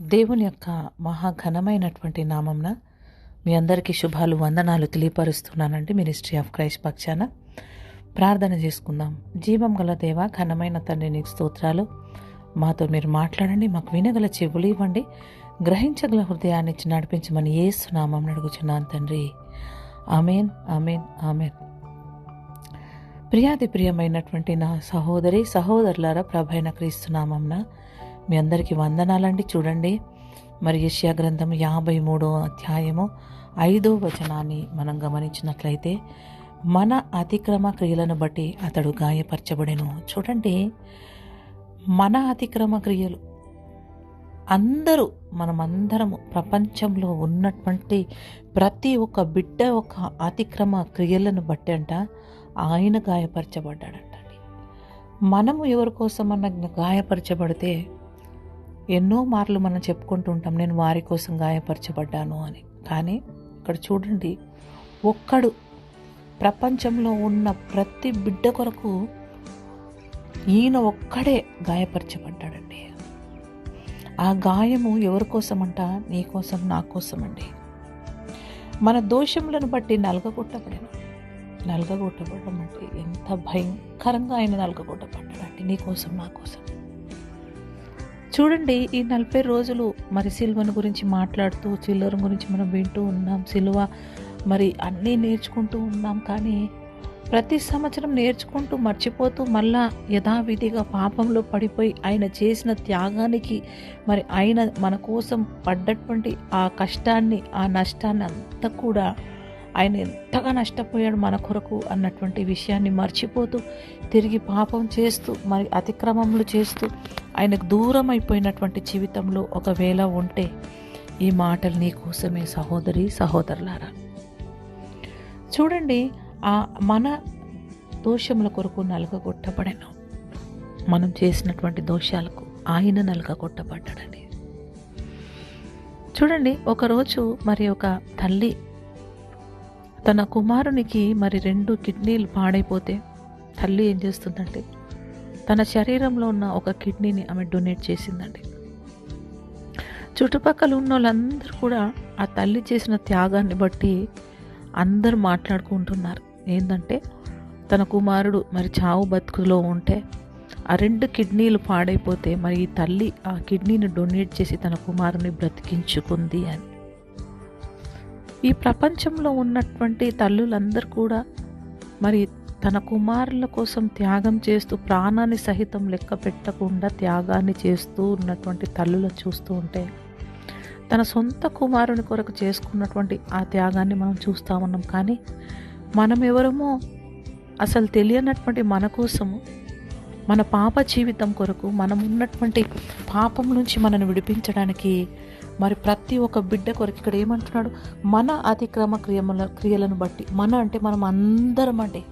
దేవుని యొక్క మహాఘనమైనటువంటి నామంన మీ అందరికీ శుభాలు వందనాలు తెలియపరుస్తున్నానండి మినిస్ట్రీ ఆఫ్ క్రైస్ట్ పక్షాన. ప్రార్థన చేసుకుందాం. జీవం గల దేవ ఘనమైన తండ్రి నీకు స్తోత్రాలు. మాతో మీరు మాట్లాడండి మాకు వినగల చెవులు ఇవ్వండి. గ్రహించగల హృదయాన్ని ఇచ్చి నడిపించమని ఏ సునామం అడుగుచున్నాను తండ్రి. Amen amen amen. ప్రియాది ప్రియమైనటువంటి నా సహోదరి సహోదరులారా ప్రభైన క్రీస్తునామంన మీ అందరికీ వందనాలండి. చూడండి మరి యష్యా గ్రంథం యాభై మూడో అధ్యాయము ఐదో వచనాన్ని మనం గమనించినట్లయితే మన అతిక్రమ క్రియలను బట్టి అతడు గాయపరచబడెను. చూడండి మన అతిక్రమ క్రియలు అందరూ మనమందరము ప్రపంచంలో ఉన్నటువంటి ప్రతి ఒక్క బిడ్డ ఒక అతిక్రమ క్రియలను బట్టి అంట ఆయన గాయపరచబడ్డాడంటండి మనము ఎవరి కోసమన్నా గాయపరచబడితే ఎన్నో మార్లు మనం చెప్పుకుంటూ ఉంటాం నేను వారి కోసం గాయపరచబడ్డాను అని. కానీ ఇక్కడ చూడండి ఒక్కడు ప్రపంచంలో ఉన్న ప్రతి బిడ్డ కొరకు ఈయన ఒక్కడే గాయపరచబడ్డాడండి. ఆ గాయము ఎవరి కోసమంట? నీ కోసం నా కోసమండి. అండి మన దోషములను బట్టి నలగగొట్టబడిన. నలగగొట్టబడడం అంటే ఎంత భయంకరంగా ఆయన నలగగొట్టబడ్డాడండి నీ కోసం నా కోసం చూడండి ఈ నలభై రోజులు మరి సిల్వను గురించి మాట్లాడుతూ చిల్లర గురించి మనం వింటూ ఉన్నాం సిలువ మరి అన్నీ నేర్చుకుంటూ ఉన్నాం. కానీ ప్రతి సంవత్సరం నేర్చుకుంటూ మర్చిపోతూ మళ్ళా యథావిధిగా పాపంలో పడిపోయి ఆయన చేసిన త్యాగానికి మరి ఆయన మన కోసం పడ్డటువంటి ఆ కష్టాన్ని ఆ నష్టాన్ని అంతా కూడా ఆయన ఎంతగా నష్టపోయాడు మన కొరకు అన్నటువంటి విషయాన్ని మర్చిపోతూ తిరిగి పాపం చేస్తూ మరి అతిక్రమములు చేస్తూ ఆయనకు దూరం అయిపోయినటువంటి జీవితంలో ఒకవేళ ఉంటే ఈ మాటలు నీ కోసమే సహోదరి సహోదరులారా. చూడండి ఆ మన దోషముల కొరకు నలగగొట్టబడను. మనం చేసినటువంటి దోషాలకు ఆయన నలగగొట్టబడ్డాడండి చూడండి ఒకరోజు మరి ఒక తల్లి తన కుమారునికి మరి రెండు కిడ్నీలు పాడైపోతే తల్లి ఏం చేస్తుందంటే తన శరీరంలో ఉన్న ఒక కిడ్నీని ఆమె డొనేట్ చేసిందండి. చుట్టుపక్కల ఉన్న వాళ్ళందరూ కూడా ఆ తల్లి చేసిన త్యాగాన్ని బట్టి అందరు మాట్లాడుకుంటున్నారు ఏంటంటే తన కుమారుడు మరి చావు బతుకులో ఉంటే ఆ రెండు కిడ్నీలు పాడైపోతే మరి ఈ తల్లి ఆ కిడ్నీని డొనేట్ చేసి తన కుమారుని బ్రతికించుకుంది అని. ఈ ప్రపంచంలో ఉన్నటువంటి తల్లులందరూ కూడా మరి తన కుమారుల కోసం త్యాగం చేస్తూ ప్రాణాన్ని సహితం లెక్క పెట్టకుండా త్యాగాన్ని చేస్తూ ఉన్నటువంటి తల్లులు చూస్తూ ఉంటే తన సొంత కుమారుని కొరకు చేసుకున్నటువంటి ఆ త్యాగాన్ని మనం చూస్తూ ఉన్నాం. కానీ మనం ఎవరమో అసలు తెలియనటువంటి మన కోసము మన పాప జీవితం కొరకు మనం ఉన్నటువంటి పాపం నుంచి మనను విడిపించడానికి మరి ప్రతి ఒక్క బిడ్డ కొరకు ఇక్కడ ఏమంటున్నాడు? మన అతిక్రమ క్రియముల క్రియలను బట్టి. మన అంటే మనం అందరం అంటే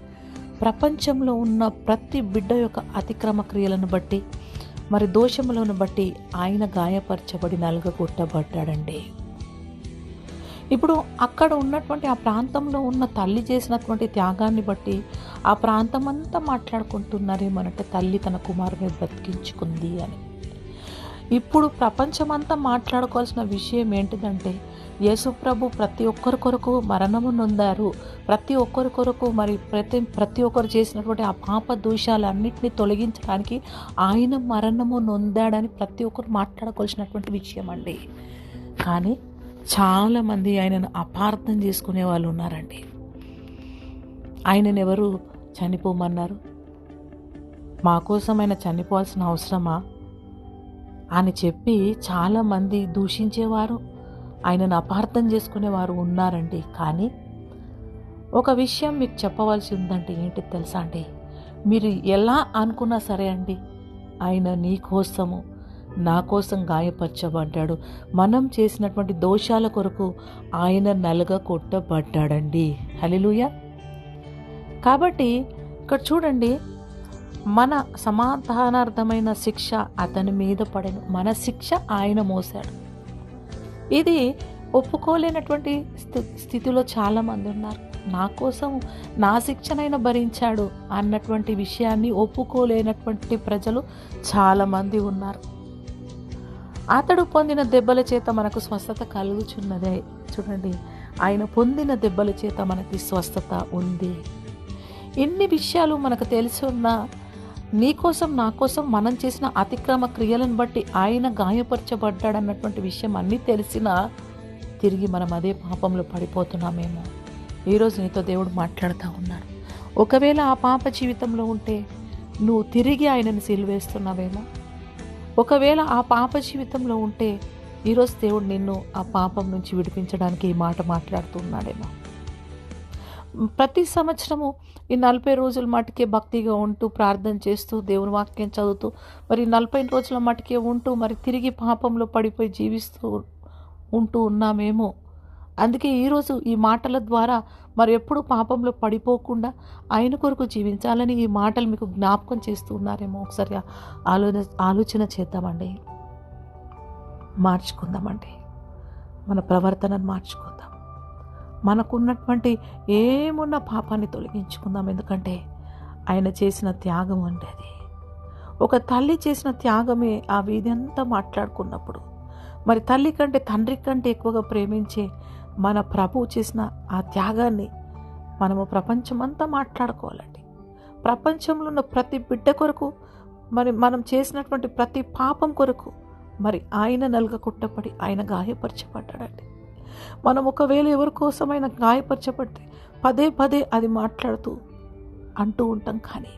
ప్రపంచంలో ఉన్న ప్రతి బిడ్డ యొక్క అతిక్రమ క్రియలను బట్టి మరి దోషములను బట్టి ఆయన గాయపరచబడి నలుగగొట్టబడ్డాడండి. ఇప్పుడు అక్కడ ఉన్నటువంటి ఆ ప్రాంతంలో ఉన్న తల్లి చేసినటువంటి త్యాగాన్ని బట్టి ఆ ప్రాంతం అంతా మాట్లాడుకుంటున్నారేమనంటే తల్లి తన కుమారుని బ్రతికించుకుంది అని. ఇప్పుడు ప్రపంచమంతా మాట్లాడుకోవాల్సిన విషయం ఏంటిదంటే యేసుప్రభు ప్రతి ఒక్కరి కొరకు మరణము నొందారు. ప్రతి ఒక్కరి కొరకు మరి ప్రతి ప్రతి ఒక్కరు చేసినటువంటి ఆ పాప దోషాలన్నింటినీ తొలగించడానికి ఆయన మరణము నొందాడని ప్రతి ఒక్కరు మాట్లాడుకోవాల్సినటువంటి విషయం అండి కానీ చాలామంది ఆయనను అపార్థం చేసుకునే వాళ్ళు ఉన్నారండి. ఆయనను ఎవరు చనిపోమన్నారు? మా కోసం ఆయన చనిపోవాల్సిన అవసరమా? అని చెప్పి చాలామంది దూషించేవారు. ఆయనను అపార్థం చేసుకునేవారు ఉన్నారండి. కానీ ఒక విషయం మీకు చెప్పవలసి ఉందంటే ఏంటి తెలుసా అండి? మీరు ఎలా అనుకున్నా సరే అండి ఆయన నీ కోసము నా కోసం గాయపరచబడ్డాడు. మనం చేసినటువంటి దోషాల కొరకు ఆయన నలుగ కొట్టబడ్డాడండి. హలిలుయ కాబట్టి ఇక్కడ చూడండి మన సమాధానార్థమైన శిక్ష అతని మీద పడను. మన శిక్ష ఆయన మోసాడు ఇది ఒప్పుకోలేనటువంటి స్థితిలో చాలామంది ఉన్నారు. నా కోసం నా శిక్షనైనా భరించాడు అన్నటువంటి విషయాన్ని ఒప్పుకోలేనటువంటి ప్రజలు చాలామంది ఉన్నారు. అతడు పొందిన దెబ్బల చేత మనకు స్వస్థత కలుగుచున్నదే. చూడండి ఆయన పొందిన దెబ్బల చేత మనకి స్వస్థత ఉంది. ఎన్ని విషయాలు మనకు తెలిసి ఉన్నా నీకోసం నా కోసం మనం చేసిన అతిక్రమ క్రియలను బట్టి ఆయన గాయపరచబడ్డాడన్నటువంటి విషయం అన్నీ తెలిసినా తిరిగి మనం అదే పాపంలో పడిపోతున్నామేమో. ఈరోజు నీతో దేవుడు మాట్లాడుతూ ఉన్నాడు. ఒకవేళ ఆ పాప జీవితంలో ఉంటే నువ్వు తిరిగి ఆయనను సిలువేస్తున్నావేమో ఒకవేళ ఆ పాప జీవితంలో ఉంటే ఈరోజు దేవుడు నిన్ను ఆ పాపం నుంచి విడిపించడానికి ఈ మాట మాట్లాడుతున్నాడేమో ప్రతి సంవత్సరము ఈ నలభై రోజుల మటుకే భక్తిగా ఉంటూ ప్రార్థన చేస్తూ దేవుని వాక్యం చదువుతూ మరి నలభై రోజుల మటుకే ఉంటూ మరి తిరిగి పాపంలో పడిపోయి జీవిస్తూ ఉంటూ ఉన్నామేమో. అందుకే ఈరోజు ఈ మాటల ద్వారా మరి ఎప్పుడు పాపంలో పడిపోకుండా ఆయన కొరకు జీవించాలని ఈ మాటలు మీకు జ్ఞాపకం చేస్తూ ఉన్నారేమో. ఒకసారి ఆలోచన ఆలోచన చేద్దామండి. మార్చుకుందామండి. మన ప్రవర్తనను మార్చుకుందాం. మనకున్నటువంటి ఏమున్న పాపాన్ని తొలగించుకుందాం. ఎందుకంటే ఆయన చేసిన త్యాగం అంటే అది. ఒక తల్లి చేసిన త్యాగమే ఆ వీధి అంతా మాట్లాడుకున్నప్పుడు. మరి తల్లి కంటే తండ్రి కంటే ఎక్కువగా ప్రేమించే మన ప్రభువు చేసిన ఆ త్యాగాన్ని మనము ప్రపంచమంతా మాట్లాడుకోవాలండి. ప్రపంచంలో ఉన్న ప్రతి బిడ్డ కొరకు మరి మనం చేసినటువంటి ప్రతి పాపం కొరకు మరి ఆయన నలుగ కుట్టపడి ఆయన గాయపరచబడ్డాడండి. మనం ఒకవేళ ఎవరి కోసమైనా గాయపరచబడితే పదే పదే అది మాట్లాడుతూ అంటూ ఉంటాం కానీ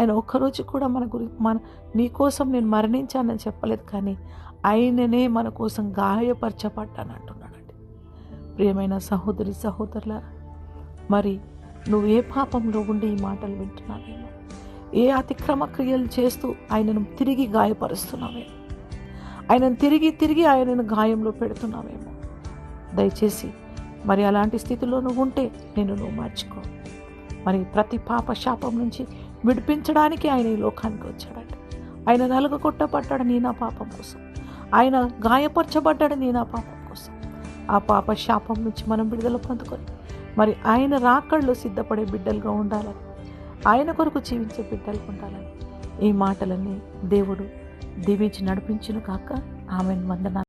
ఆయన ఒక్కరోజు కూడా మన గురి మన నీకోసం నేను మరణించానని చెప్పలేదు కానీ ఆయననే మన కోసం గాయపరచబడ్డాను అంటున్నాడండి. ప్రియమైన సహోదరి సహోదరుల మరి నువ్వు ఏ పాపంలో ఉండి ఈ మాటలు వింటున్నావేమో? ఏ అతిక్రమ క్రియలు చేస్తూ ఆయనను తిరిగి గాయపరుస్తున్నావేమో? ఆయనను తిరిగి తిరిగి ఆయనను గాయంలో పెడుతున్నావేమో? దయచేసి మరి అలాంటి స్థితిలో నువ్వు ఉంటే నేను నువ్వు మార్చుకో. మరి ప్రతి పాప శాపం నుంచి విడిపించడానికి ఆయన ఈ లోకానికి వచ్చాడట. ఆయన నలుగ కొట్టబడ్డాడు నీ నా పాపం కోసం. ఆయన గాయపరచబడ్డాడు నీ నా పాపం కోసం. ఆ పాప శాపం నుంచి మనం విడుదల పొందుకొని మరి ఆయన రాకళ్ళు సిద్ధపడే బిడ్డలుగా ఉండాలని ఆయన కొరకు జీవించే బిడ్డలు ఉండాలని ఈ మాటలన్నీ దేవుడు దీవించి నడిపించును కాక ఆమెను. వందనాలు.